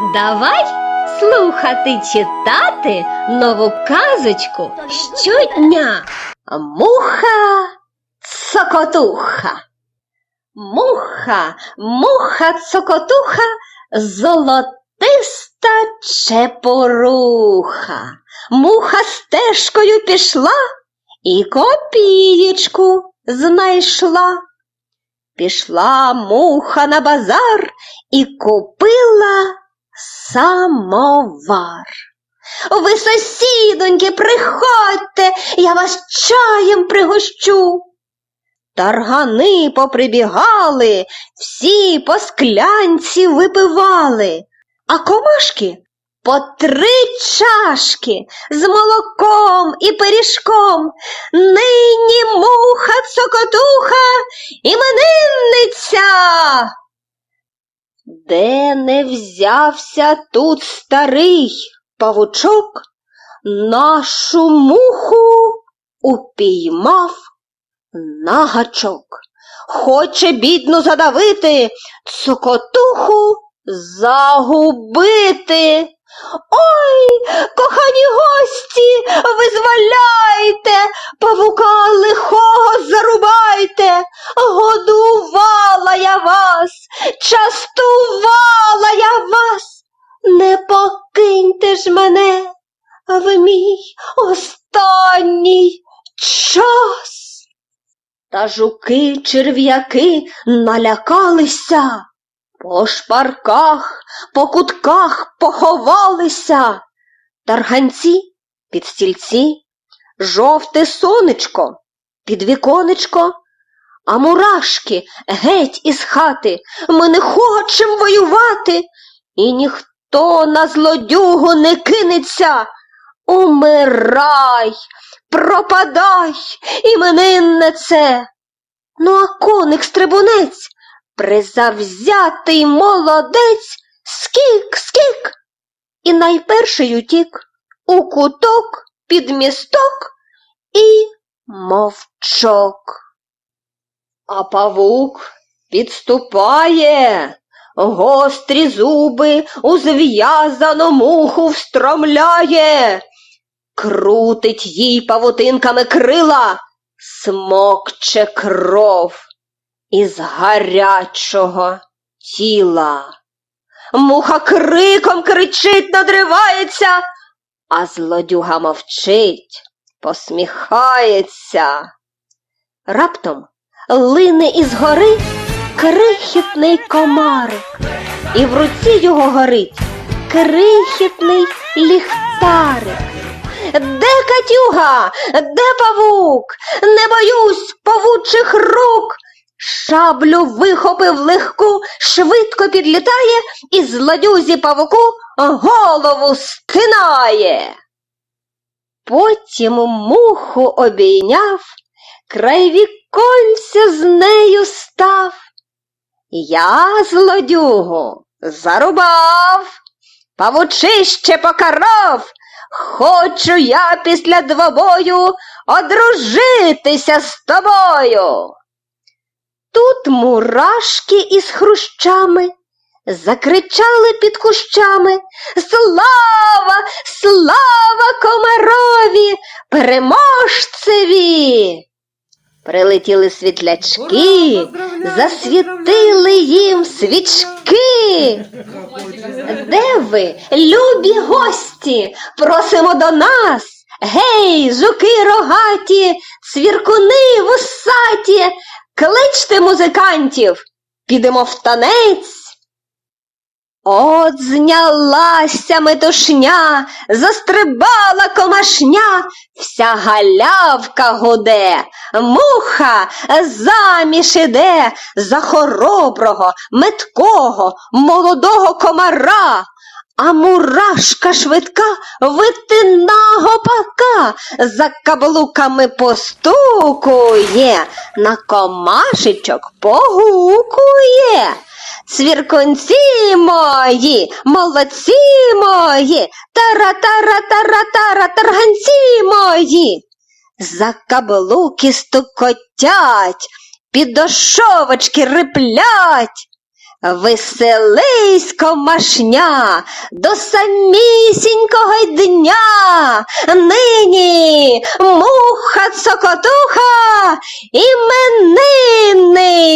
Давай слухати читати нову казочку щодня. Муха цокотуха. Муха, муха цокотуха, золотиста чепоруха. Муха стежкою пішла і копієчку знайшла. Пішла муха на базар і купила самовар. Ви, сусідоньки, приходьте, я вас чаєм пригощу. Таргани поприбігали, всі по склянці випивали, а комашки по три чашки з молоком і пиріжком. Нині муха цокотуха іменинниця. Де не взявся тут старий павучок, нашу муху упіймав на гачок. Хоче бідну задавити, цокотуху загубити. Ой, кохані гості, визволяйте, ж мене в мій останній час. Та жуки, черв'яки налякалися, по шпарках, по кутках поховалися, тарганці під стільці, жовте сонечко під віконечко, а мурашки геть із хати, ми не хочем воювати, і ніхто на злодюгу не кинеться. Умирай, пропадай, імениннице. Ну, а коник стрибунець, призавзятий молодець, скік, скік, і найперший утік у куток під місток і мовчок. А павук підступає, гострі зуби у зв'язану муху встромляє, крутить їй павутинками крила, смокче кров із гарячого тіла. Муха криком кричить, надривається, а злодюга мовчить, посміхається. Раптом лине із гори крихітний комарик, і в руці його горить крихітний ліхтарик. Де Катюга? Де павук? Не боюсь павучих рук. Шаблю вихопив легку, швидко підлітає і з ладюзі павуку голову стинає. Потім муху обійняв, край віконця з нею став. Я злодюгу зарубав, павучище покарав, хочу я після двобою одружитися з тобою. Тут мурашки із хрущами закричали під кущами Слава, слава комарові, переможцеві! Прилетіли світлячки, засвітили їм свічки. Де ви, любі гості, просимо до нас. Гей, жуки рогаті, цвіркуни вусаті, кличте музикантів, підемо в танець. От знялася метушня, застрибала комашня, вся галявка гуде, муха заміж іде за хороброго, меткого, молодого комара, а мурашка швидка витина гопака, за каблуками постукує, на комашечок погукує. Цвіркунці мої, молодці мої, тара-тара-тара-тара, тарганці мої. За каблуки стукотять, підошовочки риплять. Веселись, комашня, до самісінького дня. Нині муха цокотуха іменинниця.